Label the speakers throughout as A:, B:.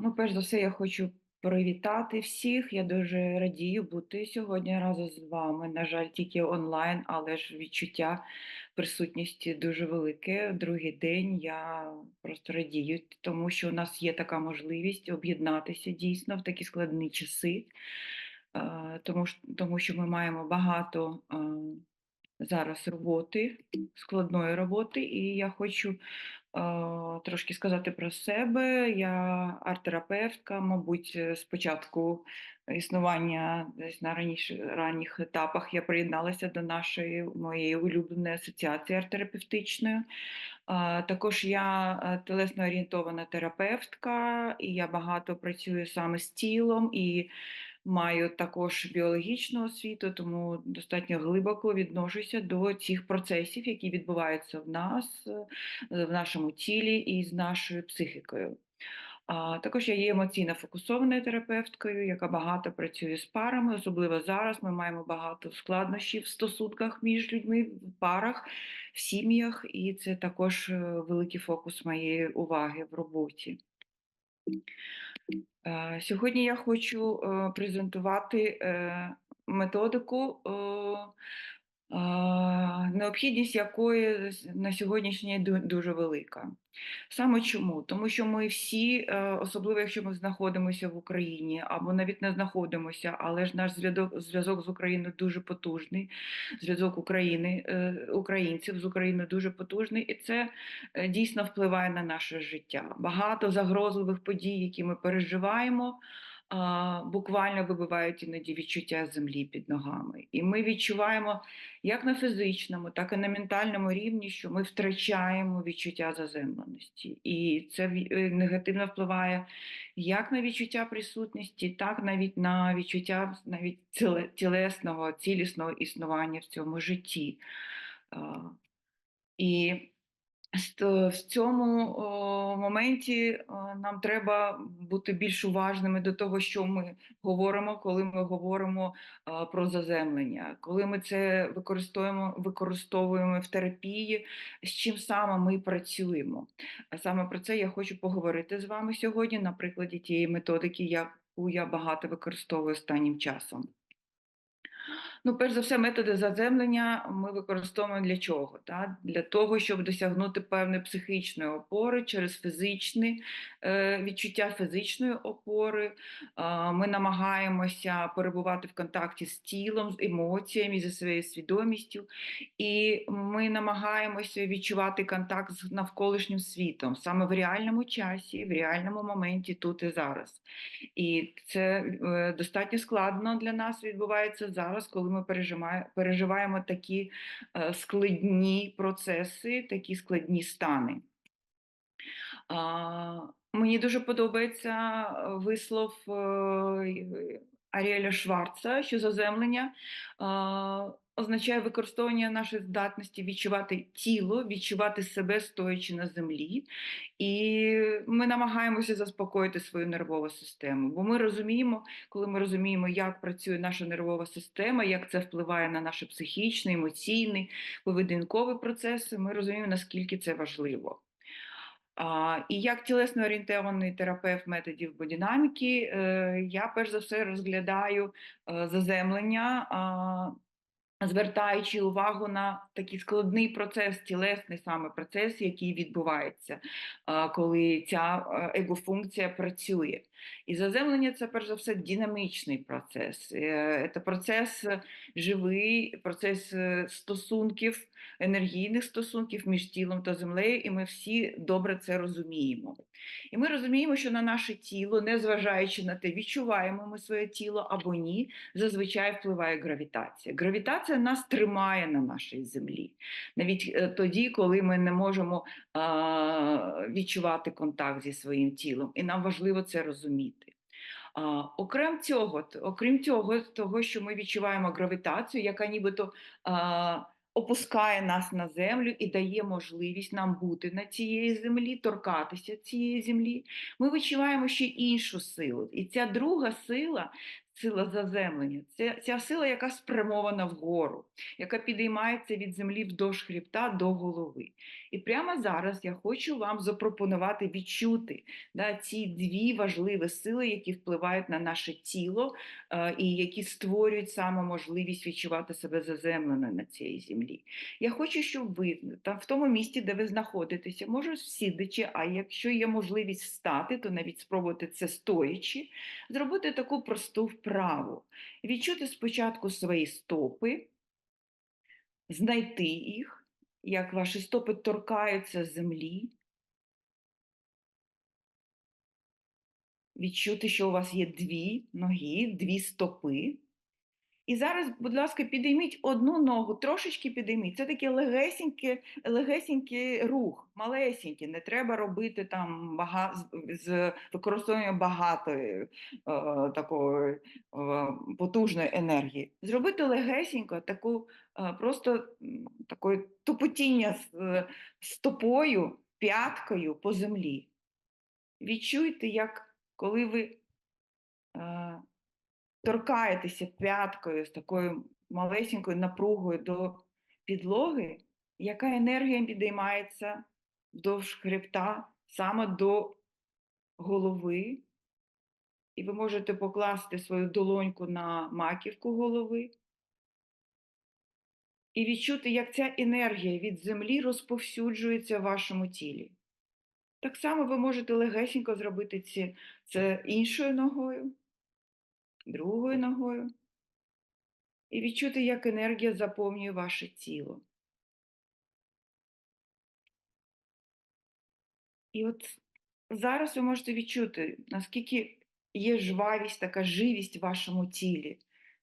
A: Ну, перш за все, я хочу привітати всіх. Я дуже радію бути сьогодні разом з вами. На жаль, тільки онлайн, але ж відчуття присутності дуже велике. Другий день я просто радію, тому що у нас є така можливість об'єднатися дійсно в такі складні часи, тому, що- ми маємо багато. Зараз роботи, складної роботи, і я хочу Трошки сказати про себе. Я арт-терапевтка, мабуть, е, з початку існування десь на раніше, ранніх етапах я приєдналася до нашої моєї улюбленої асоціації арт-терапевтичної. Також я е, телесно орієнтована терапевтка, і я багато працюю саме з тілом і маю також біологічну освіту, тому достатньо глибоко відношуся до цих процесів, які відбуваються в нас, е, в нашому тілі і з нашою психікою. А також я є емоційно фокусованою терапевткою, яка багато працює з парами. Особливо зараз ми маємо багато складнощів в стосунках між людьми, в парах, в сім'ях, і це також е, великий фокус моєї уваги в роботі. Е, Сьогодні я хочу е, презентувати е, методику, необхідність якої на сьогоднішній день дуже велика. Саме чому? Тому що ми всі, е, особливо якщо ми знаходимося в Україні або навіть не знаходимося, але ж наш зв'язок зв'язок з Україною дуже потужний. Зв'язок України е, українців з Україною дуже потужний, і це е, дійсно впливає на наше життя. Багато загрозливих подій, які ми переживаємо. А, Буквально вибивають іноді відчуття землі під ногами, і ми відчуваємо як на фізичному, так і на ментальному рівні, що ми втрачаємо відчуття заземленості, і це е, негативно впливає як на відчуття присутності, так навіть на відчуття навіть тілесного, цілісного існування в цьому житті. А, І в цьому моменті нам треба бути більш уважними до того, що ми говоримо, коли ми говоримо про заземлення, коли ми це використовуємо, використовуємо в терапії, з чим саме ми працюємо. А Саме про це я хочу поговорити з вами сьогодні на прикладі тієї методики, яку я багато використовую останнім часом. Ну, перш за все, методи заземлення ми використовуємо для чого? Та? Для того, щоб досягнути певної психічної опори через фізичне е, відчуття фізичної опори. Е, ми намагаємося перебувати в контакті з тілом, з емоціями, зі своєю свідомістю, і ми намагаємося відчувати контакт з навколишнім світом саме в реальному часі, в реальному моменті, тут і зараз. І це е, достатньо складно для нас відбувається зараз, коли ми пережимає- переживаємо такі е, складні процеси, такі складні стани. Мені дуже подобається е, вислов е, Аріеля Шварца, що заземлення означає використовування нашої здатності відчувати тіло, відчувати себе стоячи на землі. І ми намагаємося заспокоїти свою нервову систему, бо ми розуміємо, коли ми розуміємо, як працює наша нервова система, як це впливає на наші психічні, емоційні, поведінкові процеси, ми розуміємо, наскільки це важливо. А, І як тілесно орієнтований терапевт методів бодінаміки, е, я перш за все розглядаю е, заземлення, а, звертаючи увагу на такий складний процес, тілесний саме процес, який відбувається, коли ця егофункція працює. І заземлення це перш за все динамічний процес. Це процес живий, процес стосунків, енергійних стосунків між тілом та землею, і ми всі добре це розуміємо. І ми розуміємо, що на наше тіло, незважаючи на те, відчуваємо ми своє тіло або ні, зазвичай впливає гравітація. Гравітація нас тримає на нашій землі. Навіть е, тоді, коли ми не можемо відчувати контакт зі своїм тілом. І нам важливо це розуміти. А, окрім цього, окрім цього, того, що ми відчуваємо гравітацію, яка нібито а, опускає нас на землю і дає можливість нам бути на цієї землі, торкатися цієї землі, ми відчуваємо ще іншу силу. І ця друга сила сила заземлення. Це ця сила, яка спрямована вгору, яка підіймається від землі вдовж хребта до голови. І прямо зараз я хочу вам запропонувати відчути да, ці дві важливі сили, які впливають на наше тіло е, і які створюють саме можливість відчувати себе заземленою на цій землі. Я хочу, щоб ви там в тому місці, де ви знаходитеся, може сидячи, а якщо є можливість встати, то навіть спробувати це стоячи, зробити таку просту вправу. Відчути спочатку свої стопи, знайти їх, як ваші стопи торкаються землі. Відчути, що у вас є дві ноги, дві стопи. І зараз, будь ласка, підійміть одну ногу, трошечки підійміть. Це такий легесенький, легесенький рух, малесенький. Не треба робити там бага... з використанням багатої е, такої е, потужної енергії. Зробити легесенько таку е, просто таке тупотіння з е, стопою, п'яткою по землі. Відчуйте, як коли ви. Е, торкаєтеся п'яткою з такою малесенькою напругою до підлоги, яка енергія підіймається вдовж хребта саме до голови, і ви можете покласти свою долоньку на маківку голови. І відчути, як ця енергія від землі розповсюджується в вашому тілі. Так само ви можете легесенько зробити це, це іншою ногою другою ногою. І відчути, як енергія заповнює ваше тіло. І от зараз ви можете відчути, наскільки є жвавість, така живість в вашому тілі,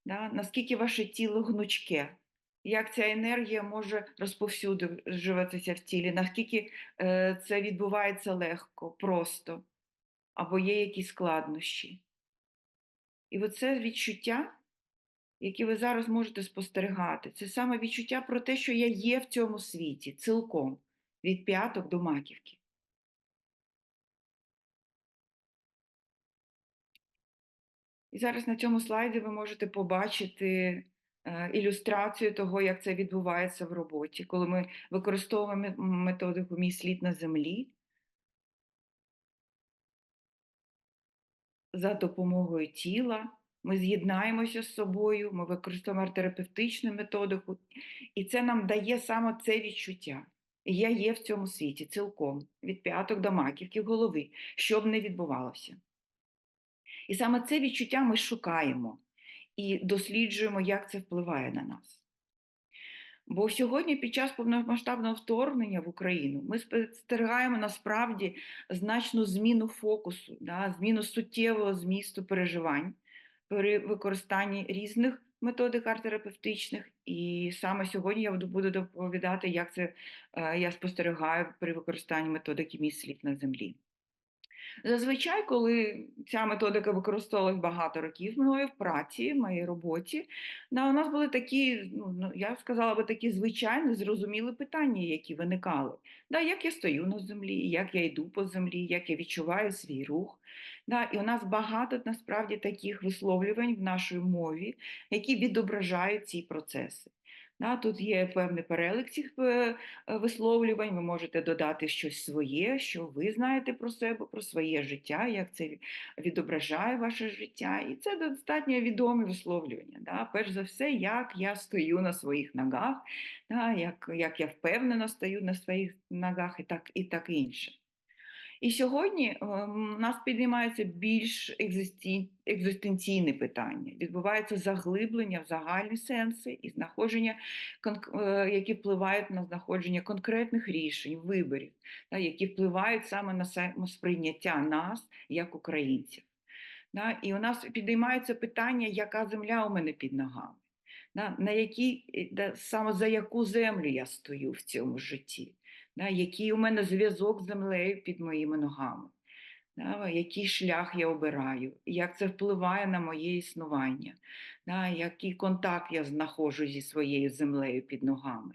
A: да? наскільки ваше тіло гнучке, як ця енергія може розповсюджуватися в тілі, наскільки е, це відбувається легко, просто, або є якісь складнощі. І оце відчуття, яке ви зараз можете спостерігати, це саме відчуття про те, що я є в цьому світі цілком від п'яток до маківки. І зараз на цьому слайді ви можете побачити е, ілюстрацію того, як це відбувається в роботі, коли ми використовуємо методику Мій слід на землі. За допомогою тіла. Ми з'єднаємося з собою, ми використовуємо терапевтичну методику, і це нам дає саме це відчуття. Я є в цьому світі цілком, від п'яток до маківки голови, що б не відбувалося. І саме це відчуття ми шукаємо і досліджуємо, як це впливає на нас. Бо сьогодні, під час повномасштабного вторгнення в Україну, ми спостерігаємо насправді значну зміну фокусу, да, зміну суттєвого змісту переживань при використанні різних методик арт-терапевтичних. І саме сьогодні я буду доповідати, як це е, я спостерігаю при використанні методики мій слід на землі. Зазвичай, коли ця методика використовувалась багато років мною в праці, в моїй роботі, у нас були такі, ну, ну я сказала би, такі звичайні, зрозумілі питання, які виникали. Да, Як я стою на землі, як я йду по землі, як я відчуваю свій рух. Да, І у нас багато насправді таких висловлювань в нашій мові, які відображають ці процеси. Тут є певний перелик цих е, е, висловлювань, ви можете додати щось своє, що ви знаєте про себе, про своє життя, як це відображає ваше життя. І це достатньо відомі висловлювання. Да. Перш за все, як я стою на своїх ногах, да, як як я впевнено стою на своїх ногах і так, і так інше. І сьогодні у ем, нас піднімається більш екзистенційне питання. Відбувається заглиблення в загальні сенси і знаходження, е, які впливають на знаходження конкретних рішень, виборів, які впливають саме на самосприйняття нас як українців. І у нас підіймається питання, яка земля у мене під ногами, на якій, саме за яку землю я стою в цьому житті да, який у мене зв'язок з землею під моїми ногами, да, який шлях я обираю, як це впливає на моє існування, да, який контакт я знаходжу зі своєю землею під ногами,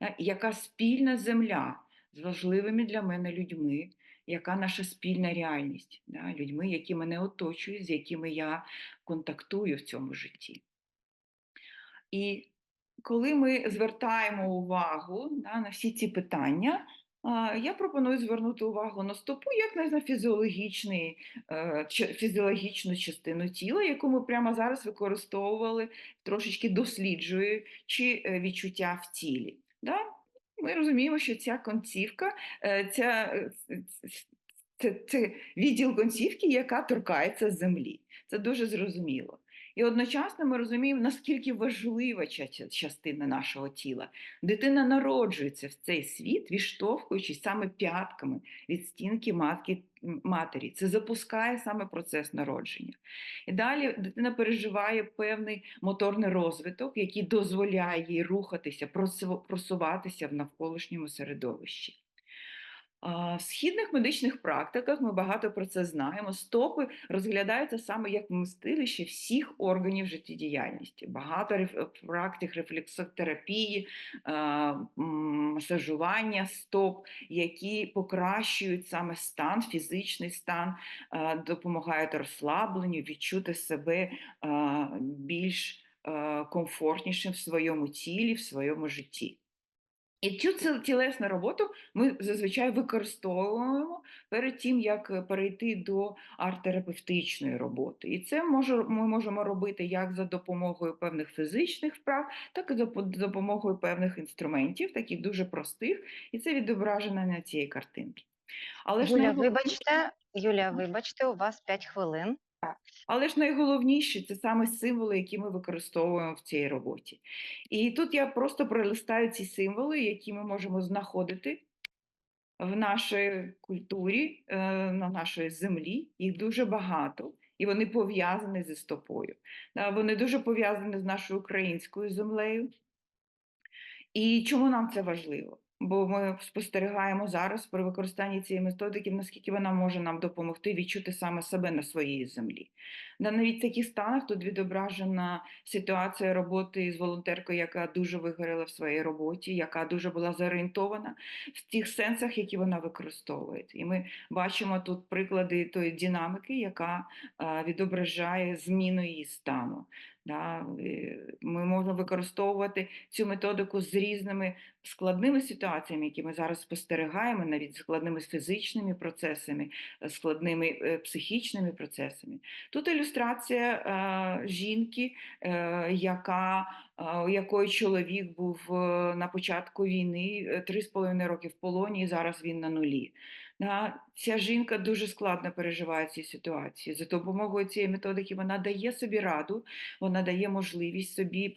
A: да, яка спільна земля з важливими для мене людьми, яка наша спільна реальність, да, людьми, які мене оточують, з якими я контактую в цьому житті. І коли ми звертаємо увагу да, на всі ці питання, я пропоную звернути увагу на стопу як на, фізіологічний, е, фізіологічну частину тіла, яку ми прямо зараз використовували, трошечки досліджуючи е, відчуття в тілі. Да? Ми розуміємо, що ця концівка, е, ця, це, це відділ концівки, яка торкається землі. Це дуже зрозуміло. І одночасно ми розуміємо, наскільки важлива ча- ча- частина нашого тіла. Дитина народжується в цей світ, відштовхуючись саме п'ятками від стінки матки матері. Це запускає саме процес народження. І далі дитина переживає певний моторний розвиток, який дозволяє їй рухатися, просуватися в навколишньому середовищі. В східних медичних практиках ми багато про це знаємо. Стопи розглядаються саме як вмістилище всіх органів життєдіяльності. Багато практик рефлексотерапії, масажування стоп, які покращують саме стан, фізичний стан, допомагають розслабленню, відчути себе більш комфортнішим в своєму тілі, в своєму житті. І цю тілесну роботу ми зазвичай використовуємо перед тим, як е, перейти до арт-терапевтичної роботи. І це може, ми можемо робити як за допомогою певних фізичних вправ, так і за допомогою певних інструментів, таких дуже простих, і це відображено на цій картинці. Але ж
B: Юля,
A: найголовніше-
B: вибачте, Юля, вибачте, у вас 5 хвилин.
A: Але ж найголовніше це саме символи, які ми використовуємо в цій роботі. І тут я просто пролистаю ці символи, які ми можемо знаходити в нашій культурі, е, на нашій землі. Їх дуже багато, і вони пов'язані зі стопою. Вони дуже пов'язані з нашою українською землею. І чому нам це важливо? Бо ми спостерігаємо зараз при використанні цієї методики, наскільки вона може нам допомогти відчути саме себе на своїй землі. На навіть таких станах тут відображена ситуація роботи з волонтеркою, яка дуже вигоріла в своїй роботі, яка дуже була зорієнтована в тих сенсах, які вона використовує. І ми бачимо тут приклади тої динаміки, яка відображає зміну її стану. Да, е, Ми можемо використовувати цю методику з різними складними ситуаціями, які ми зараз спостерігаємо, навіть складними фізичними процесами, е, складними е, психічними процесами. Тут ілюстрація жінки, яка, у якої чоловік був е, на початку війни е, три з половиною роки в полоні, і зараз він на нулі. Ця жінка дуже складно переживає ці ситуації. За допомогою цієї методики вона дає собі раду, вона дає можливість собі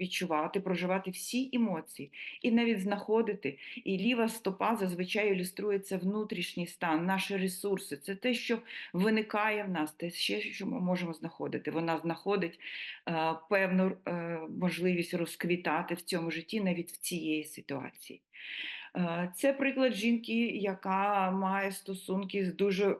A: відчувати, проживати всі емоції і навіть знаходити. І ліва стопа зазвичай ілюструє це внутрішній стан, наші ресурси. Це те, що виникає в нас, те ще, що ми можемо знаходити. Вона знаходить е, певну е, можливість розквітати в цьому житті навіть в цієї ситуації. Е, Це приклад жінки, яка має стосунки з дуже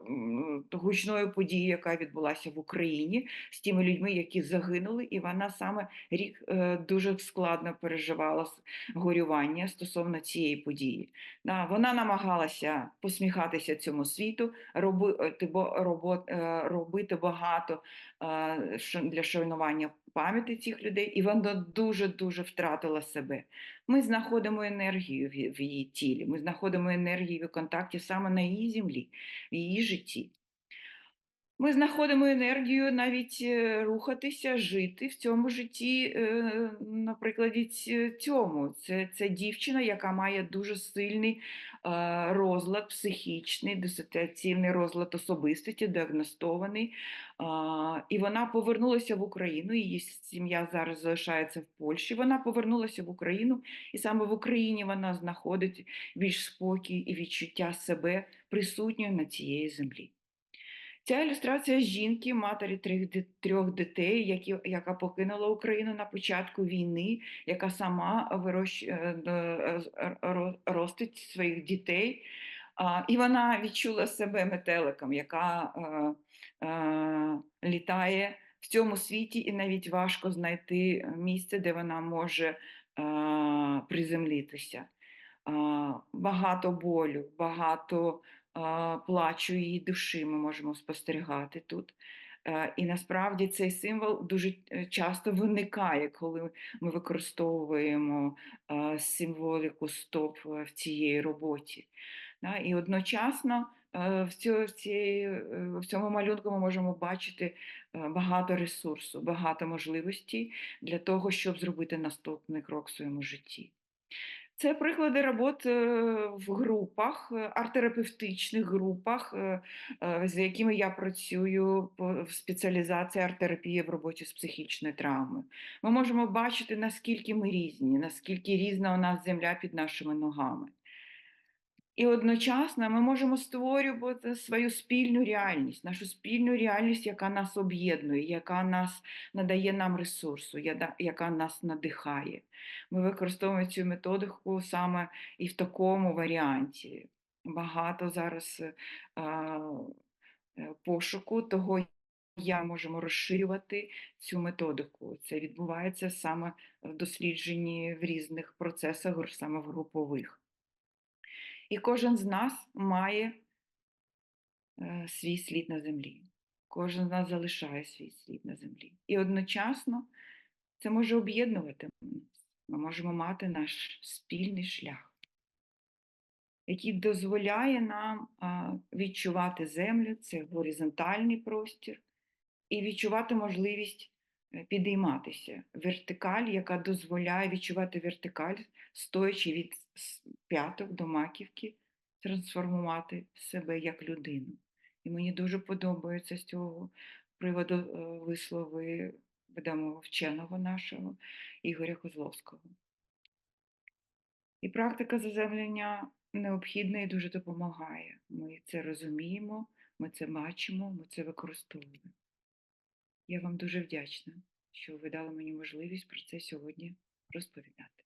A: гучною подією, яка відбулася в Україні з тими людьми, які загинули, і вона саме рік е, дуже складно переживала горювання стосовно цієї події. Вона намагалася посміхатися цьому світу, е, робити багато для шанування пам'яті цих людей, і вона дуже дуже втратила себе. Ми знаходимо енергію в її тілі, ми знаходимо енергію в контакті саме на її землі, в її житті. Ми знаходимо енергію навіть е, рухатися, жити в цьому житті, е, на прикладі ць- цьому. Це, це дівчина, яка має дуже сильний е, розлад психічний, дисоціаційний розлад особистості, діагностований. І вона повернулася в Україну. Її сім'я зараз залишається в Польщі. Вона повернулася в Україну, і саме в Україні вона знаходить більш спокій і відчуття себе присутньою на цієї землі. Ця ілюстрація жінки, матері трьох, трьох дітей, які, яка покинула Україну на початку війни, яка сама вирощ, е, е, е, ро- ростить своїх дітей. І вона відчула себе метеликом, яка літає в цьому світі, і навіть важко знайти місце, де вона може приземлитися. Багато болю, багато плачу її душі ми можемо спостерігати тут. Е, І насправді цей символ дуже е, часто виникає, коли ми використовуємо е, символіку стоп в цій роботі. І одночасно в, цьому малюнку ми можемо бачити багато ресурсу, багато можливостей для того, щоб зробити наступний крок в своєму житті. Це приклади робот е, в групах, е, арт-терапевтичних групах, е, з якими я працюю в спеціалізації арт-терапії в роботі з психічною травмою. Ми можемо бачити, наскільки ми різні, наскільки різна у нас земля під нашими ногами. І одночасно ми можемо створювати свою спільну реальність, нашу спільну реальність, яка нас об'єднує, яка нас надає нам ресурсу, яка нас надихає. Ми використовуємо цю методику саме і в такому варіанті. Багато зараз е, а, е, пошуку того, як можемо розширювати цю методику. Це відбувається саме в дослідженні в різних процесах, саме в групових. І кожен з нас має е, свій слід на землі. Кожен з нас залишає свій слід на землі. І одночасно це може об'єднувати нас. Ми можемо мати наш спільний шлях, який дозволяє нам відчувати землю, це горизонтальний простір, і відчувати можливість підійматися. Вертикаль, яка дозволяє відчувати вертикаль, стоячи від п'яток до маківки, трансформувати себе як людину. І мені дуже подобається з цього приводу е, вислови відомого вченого нашого Ігоря Козловського. І практика заземлення необхідна і дуже допомагає. Ми це розуміємо, ми це бачимо, ми це використовуємо. Я вам дуже вдячна, що ви дали мені можливість про це сьогодні розповідати.